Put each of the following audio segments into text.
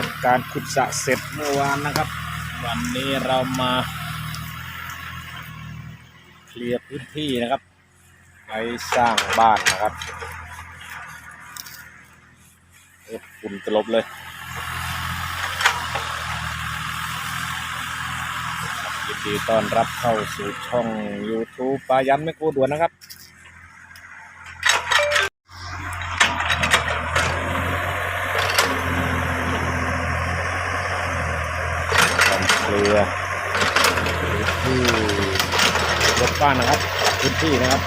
จากการขุดสระเสร็จเมื่อวานนะครับ วันนี้เรามาเคลียร์พื้นที่นะครับไปสร้างบ้านนะครับโอ้ฝุ่นตลบเลยยินดีต้อนรับเข้าสู่ช่อง YouTube ปายันไม่โคด่วนนะครับ การ เรือที่รถบ้านนะครับปรับพื้นที่นะครับ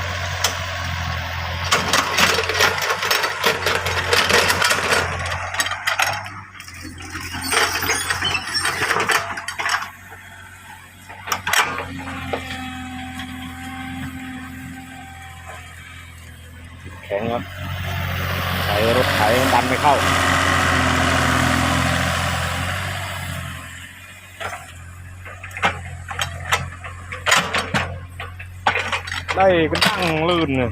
แข็งครับใช้รถไถดันไม่เข้า ได้ก็ตั้งลื่นเลย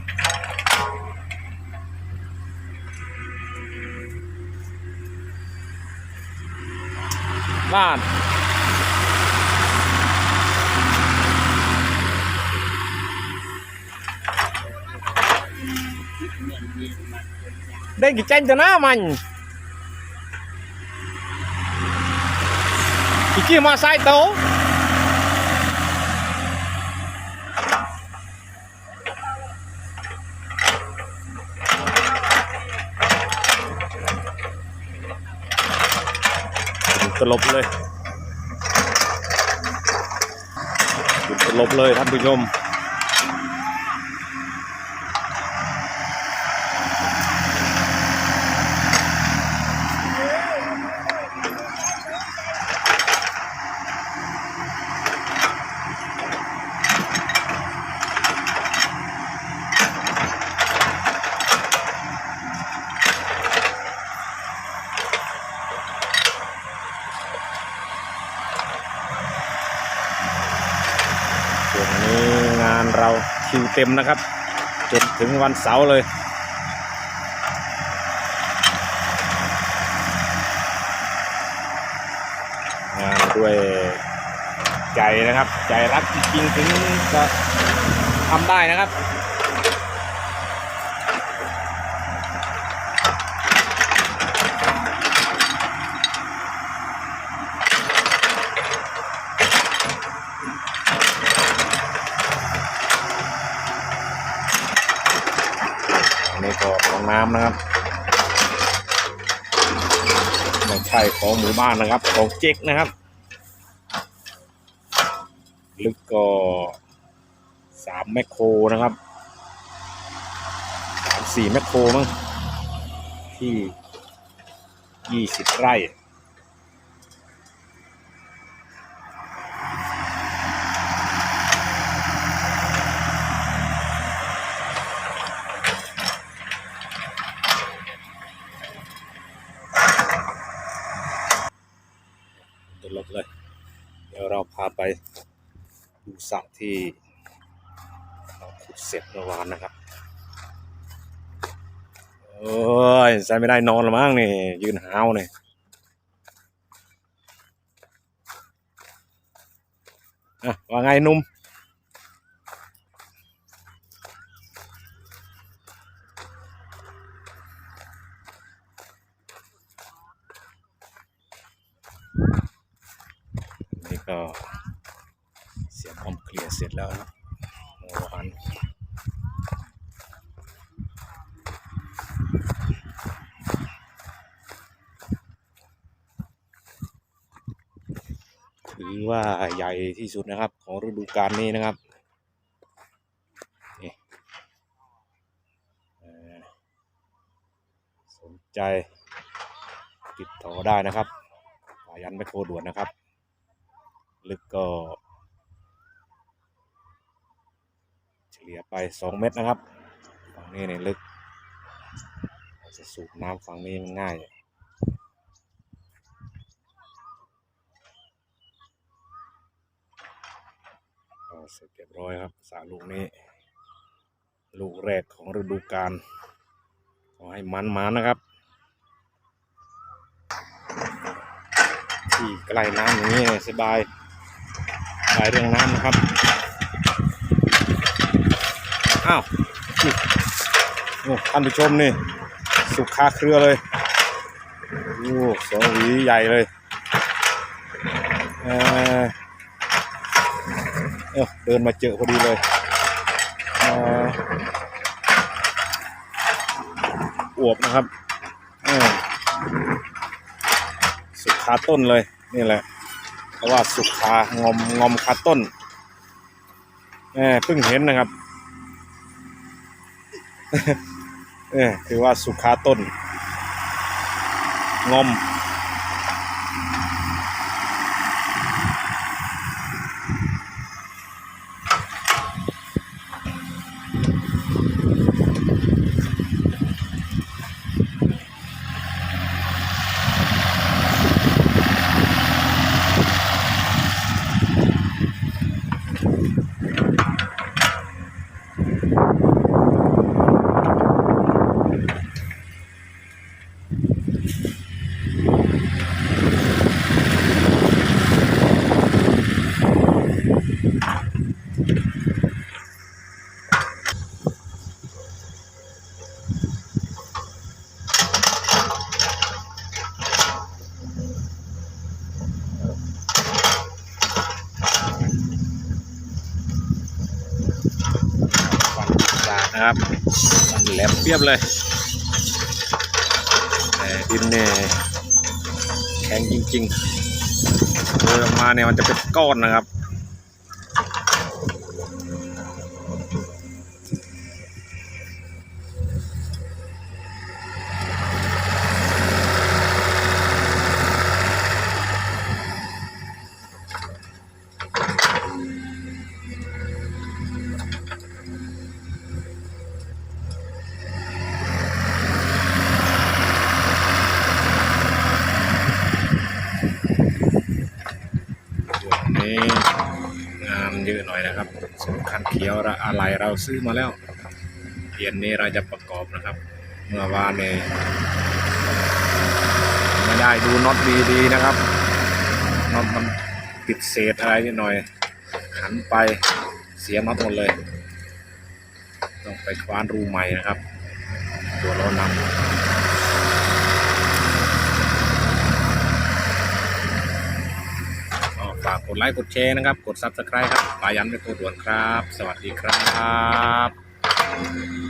บ้านได้กี่เจนจะหน้ามันอีกกี่มาใส่โต๊ะลบเลยฝุ่นตลบเลยท่านผู้ชม เราคิวเต็มนะครับ จนถึงวันเสาร์เลยงานด้วยใจนะครับ ใจรักจริงๆถึงจะทำได้นะครับ อันนี้ก็ของ น้ำนะครับไม่ใช่ของหมู่บ้านนะครับ ของเจ๊กนะครับ ลึกก็สามแมคโครนะครับสามสี่แมคโครมั้งที่ยี่สิบไร่ ลบเลย เดี๋ยวเราพาไปดูสระที่เราขุดเสร็จเมื่อวานนะครับโอ้ยใส่ไม่ได้นอนหรอมั้งนี่ ยืนหาวนี่อะว่าไงนุ่ม ก็เสียบคอมเคลียร์เสร็จแล้วนะครับเมื่อวานถือว่าใหญ่ที่สุดนะครับ ของฤดูกาลนี้นะครับนี่สนใจติดต่อได้นะครับ ยันไม่โครด่วนนะครับ ลึกก็เฉลี่ยไปสองเมตรนะครับฝั่งนี้เนี่ยลึก จะสูบน้ำฝั่งนี้มันง่ายก็เสร็จเรียบร้อยครับสาลูกนี้ ลูกแรกของฤดูกาลขอให้มันมานะครับ ที่ใกล้น้ำอย่างนี้สบาย สายเรื่องน้ำนะครับ อ้าวโอ้ท่านผู้ชมนี่ สุกคาเครือเลยโอ้สองหวีใหญ่เลยเออเอเดินมาเจอพอดีเลยเอ่อวบนะครับสุกคาต้นเลย นี่แหละ ราะว่าสุกคางอมงอมคาต้นเออเพิ่งเห็นนะครับเออคือว่าสุขาต้น งอม นะครับฟันแหลมเปียบเลยแต่ดินเนี่ยแข็งจริงๆโดยออกมาเนี่ยมันจะเป็นก้อนนะครับ นะครับสมคันเขียวระอะไรเราซื้อมาแล้วเย็นนี้เราจะประกอบนะครับ เมื่อวานเนี่ยไม่ได้ดูน็อตดีๆนะครับน็อตมันติดเศษอะไรนิดหน่อยขันไปเสียน็อตหมดเลย ต้องไปคว้านรูใหม่นะครับ ตัวล้อนำ ก็ฝากก ดไลค์กดแชร์นะครับ กด Subscribe ครับปายันไปโคด่วนครับ สวัสดีครับ